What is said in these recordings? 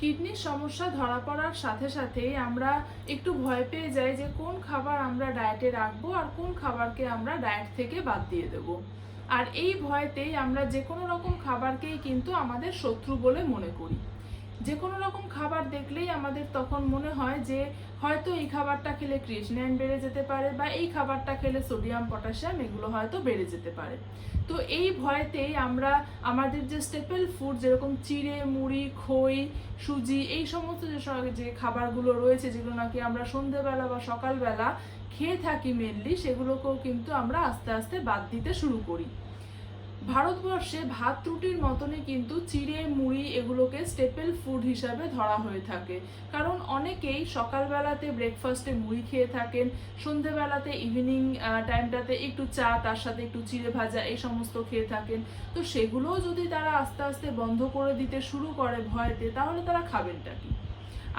কিডনির সমস্যা ধরা পড়ার সাথে সাথেই আমরা একটু ভয় পেয়ে যাই যে কোন খাবার আমরা ডায়েটে রাখব আর কোন খাবারকে আমরা ডায়েট থেকে বাদ দিয়ে দেবো। আর এই ভয়তেই আমরা যে কোনো রকম খাবারকেই কিন্তু আমাদের শত্রু বলে মনে করি। যে কোনো রকম খাবার দেখলেই আমাদের তখন মনে হয় যে হয়তো এই খাবারটা খেলে ক্রিয়েটিনাইন বেড়ে যেতে পারে বা এই খাবারটা খেলে সোডিয়াম, পটাশিয়াম এগুলো হয়তো বেড়ে যেতে পারে। তো এই ভয়তেই আমরা আমাদের যে স্টেপল ফুড যেরকম চিড়ে, মুড়ি, খই, সুজি এই সমস্ত যে যে খাবারগুলো রয়েছে যেগুলো নাকি আমরা সন্ধেবেলা বা সকালবেলা খেয়ে থাকি মেনলি সেগুলোকেও কিন্তু আমরা আস্তে আস্তে বাদ দিতে শুরু করি। ভারতবর্ষে ভাত রুটির মতনই কিন্তু চিড়ে, মুড়ি এগুলোকে স্টেপেল ফুড হিসাবে ধরা হয়ে থাকে। কারণ অনেকেই সকালবেলাতে ব্রেকফাস্টে মুড়ি খেয়ে থাকেন, সন্ধেবেলাতে ইভিনিং টাইমটাতে একটু চা, তার সাথে একটু চিড়ে ভাজা এই সমস্ত খেয়ে থাকেন। তো সেগুলোও যদি তারা আস্তে আস্তে বন্ধ করে দিতে শুরু করে ভয়তে, তাহলে তারা খাবেনটা কি?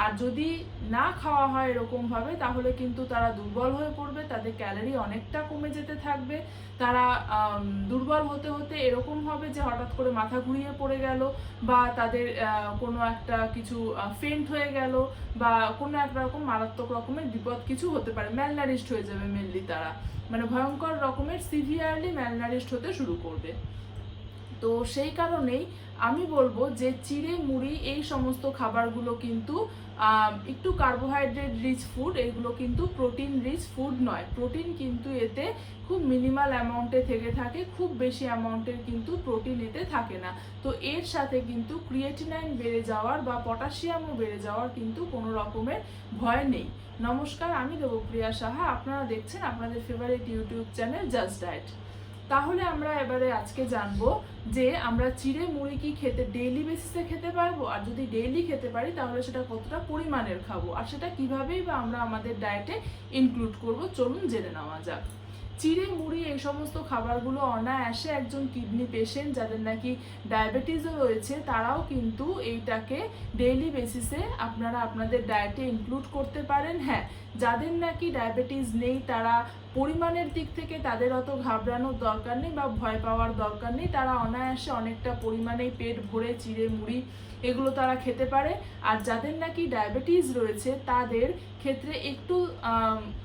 আর যদি না খাওয়া হয় এরকমভাবে, তাহলে কিন্তু তারা দুর্বল হয়ে পড়বে, তাদের ক্যালোরি অনেকটা কমে যেতে থাকবে। তারা দুর্বল হতে হতে এরকম হবে যে হঠাৎ করে মাথা ঘুরিয়ে পড়ে গেল বা তাদের কোনো একটা কিছু ফেন্ট হয়ে গেল বা কোনো এক রকম মারাত্মক রকমের বিপদ কিছু হতে পারে ম্যালনারিস্ট হয়ে যাবে মেনলি তারা। মানে ভয়ঙ্কর রকমের সিভিয়ারলি ম্যালনারিস্ট হতে শুরু করবে। তো সেই কারণেই আমি বলব যে চিড়ে মুড়ি এই সমস্ত খাবারগুলো কিন্তু একটু কার্বোহাইড্রেট রিচ ফুড এগুলো কিন্তু প্রোটিন রিচ ফুড নয়। প্রোটিন কিন্তু এতে খুব মিনিমাল অ্যামাউন্টে থেকে থাকে, খুব বেশি অ্যামাউন্টের কিন্তু প্রোটিন এতে থাকে না। তো এর সাথে কিন্তু ক্রিয়েটিনাইন বেড়ে যাওয়ার বা পটাশিয়ামও বেড়ে যাওয়ার কিন্তু কোনো রকমের ভয় নেই। নমস্কার, আমি দেবপ্রিয়া সাহা। আপনারা দেখছেন আপনাদের favourite YouTube channel Just Diet তাহলে আমরা এবারে আজকে জানব যে আমরা চিড়ে মুড়ি কি খেতে ডেইলি বেসিসে খেতে পারব? আর যদি ডেইলি খেতে পারি, তাহলে সেটা কতটা পরিমাণের খাব? আর সেটা কিভাবেই বা আমরা আমাদের ডায়েটে ইনক্লুড করব? চলুন জেনে নেওয়া যাক। চিড়ে মুড়ি এই সমস্ত খাবারগুলো অনায়াসে একজন কিডনি পেশেন্ট যাদের নাকি ডায়াবেটিসও রয়েছে, তারাও কিন্তু এইটাকে ডেইলি বেসিসে আপনারা আপনাদের ডায়েটে ইনক্লুড করতে পারেন। হ্যাঁ যাদের নাকি ডায়াবেটিস নেই, তারা পরিমাণের দিক থেকে তাদের অত ঘাবড়ানোর দরকার নেই বা ভয় পাওয়ার দরকার নেই। তারা অনায়াসে অনেকটা পরিমাণেই পেট ভরে, চিড়ে, মুড়ি এগুলো তারা খেতে পারে। আর যাদের নাকি ডায়াবেটিস রয়েছে, তাদের ক্ষেত্রে একটু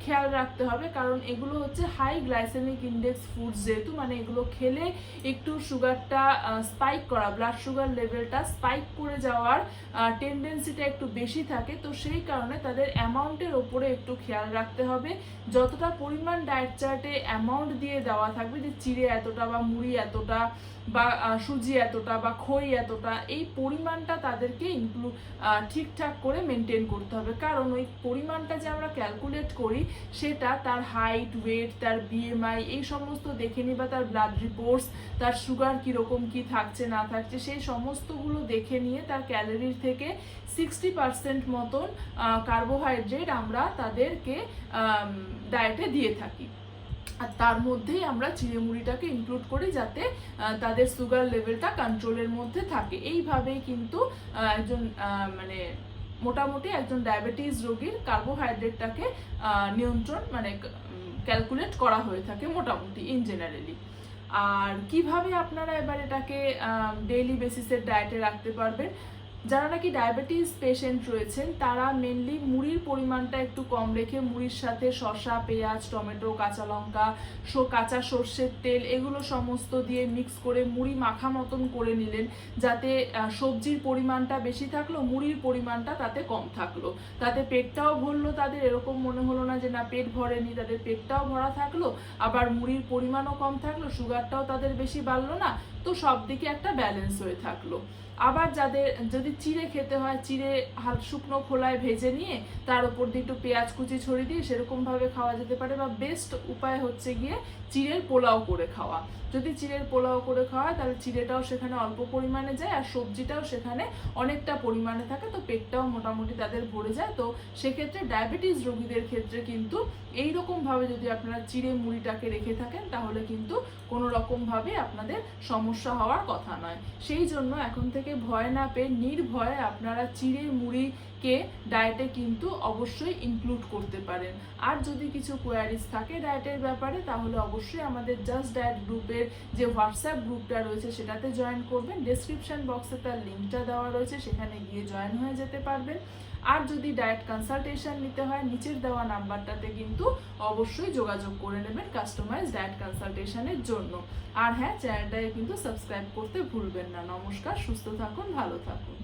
খেয়াল রাখতে হবে। কারণ এগুলো হচ্ছে হাই গ্লাইসেমিক ইন্ডেক্স ফুড যেহেতু মানে এগুলো খেলে একটু সুগারটা স্পাইক করা ব্লাড সুগার লেভেলটা স্পাইক করে যাওয়ার টেন্ডেন্সিটা একটু বেশি থাকে। তো সেই কারণে তাদের অ্যামাউন্টের ওপরে একটু খেয়াল রাখতে হবে। যতটা পরিমাণ ডায়েট চার্টে অ্যামাউন্ট দিয়ে দেওয়া থাকবে যে চিড়ে এতটা বা মুড়ি এতটা বা সুজি এতটা বা খই এতটা, এই পরিমাণটা তাদেরকে ইনক্লু ঠিকঠাক করে মেনটেন করতে হবে। কারণ ওই পরিমাণটা যে আমরা ক্যালকুলেট করি, সেটা তার হাইট ওয়েট তার বিএমআই এই সমস্ত দেখে নিই বা তার ব্লাড রিপোর্টস তার সুগার কীরকম, কি থাকছে, না থাকছে, সেই সমস্তগুলো দেখে নিয়ে তার ক্যালোরির থেকে সিক্সটি পার্সেন্ট মতন কার্বোহাইড্রেট আমরা তাদেরকে ডায়েটে দিয়ে থাকি। আর তার মধ্যেই আমরা চিড়ে মুড়িটাকে ইনক্লুড করি যাতে তাদের সুগার লেভেলটা কন্ট্রোলের মধ্যে থাকে। এইভাবেই কিন্তু একজন মানে মোটামুটি একজন ডায়াবেটিস রোগীর কার্বোহাইড্রেটটাকে নিয়ন্ত্রণ মানে ক্যালকুলেট করা হয়ে থাকে মোটামুটি ইন জেনারেলি আর কীভাবে আপনারা এবার এটাকে ডেইলি বেসিসের ডায়েটে রাখতে পারবেন? যারা নাকি ডায়াবেটিস পেশেন্ট রয়েছেন, তারা মেনলি মুড়ির পরিমাণটা একটু কম রেখে মুড়ির সাথে শসা, পেঁয়াজ, টমেটো, কাঁচা লঙ্কা কাঁচা সর্ষের তেল এগুলো সমস্ত দিয়ে মিক্স করে মুড়ি মাখা মতন করে নিলেন যাতে সবজির পরিমাণটা বেশি থাকল, মুড়ির পরিমাণটা তাতে কম থাকল। তাতে পেটটাও ভরলো তাদের, এরকম মনে হলো না যে না পেট ভরেনি, তাদের পেটটাও ভরা থাকল, আবার মুড়ির পরিমাণও কম থাকল সুগারটাও তাদের বেশি বাড়লো না, তো সব দিকে একটা ব্যালেন্স হয়ে থাকল। আবার যাদের, যদি চিড়ে খেতে হয়, চিড়ে হাল, শুকনো খোলায় ভেজে নিয়ে তার উপর দিয়ে একটু পেঁয়াজ কুচি ছড়িয়ে দিয়ে সেরকমভাবে খাওয়া যেতে পারে বা বেস্ট উপায় হচ্ছে গিয়ে চিড়ের পোলাও করে খাওয়া। যদি চিড়ের পোলাও করে খাওয়া, তাহলে চিড়েটাও সেখানে অল্প পরিমাণে যায় আর সবজিটাও সেখানে অনেকটা পরিমাণে থাকে, তো পেটটাও মোটামুটি তাদের ভরে যায়। তো সেক্ষেত্রে ডায়াবেটিস রোগীদের ক্ষেত্রে কিন্তু এই রকমভাবে যদি আপনারা চিড়ে মুড়িটাকে রেখে থাকেন, তাহলে কিন্তু কোনো রকমভাবে আপনাদের সমস্যা হওয়ার কথা নয়। সেই জন্য এখন থেকে ভয় না পেয়ে নির্ভয়ে আপনারা চিড়ে মুড়িকে ডায়েটে কিন্তু অবশ্যই ইনক্লুড করতে পারেন। আর যদি কিছু কোয়ারিজ থাকে ডায়েটের ব্যাপারে, তাহলে অবশ্যই আমাদের জাস্ট ডায়েট গ্রুপের যে হোয়াটসঅ্যাপ গ্রুপটা রয়েছে, সেটাতে জয়েন করবেন। ডেসক্রিপশন বক্সে তার লিঙ্কটা দেওয়া রয়েছে, সেখানে গিয়ে জয়েন হয়ে যেতে পারবেন। আর যদি ডায়েট কনসালটেশন নিতে হয়, নিচের দেওয়া নাম্বারটাতে কিন্তু অবশ্যই যোগাযোগ করে নেবেন কাস্টমাইজ ডায়েট কনসালটেশনের জন্য। আর হ্যাঁ চ্যানেলটাকে কিন্তু সাবস্ক্রাইব করতে ভুলবেন না। নমস্কার, সুস্থ থাকুন, ভালো থাকুন।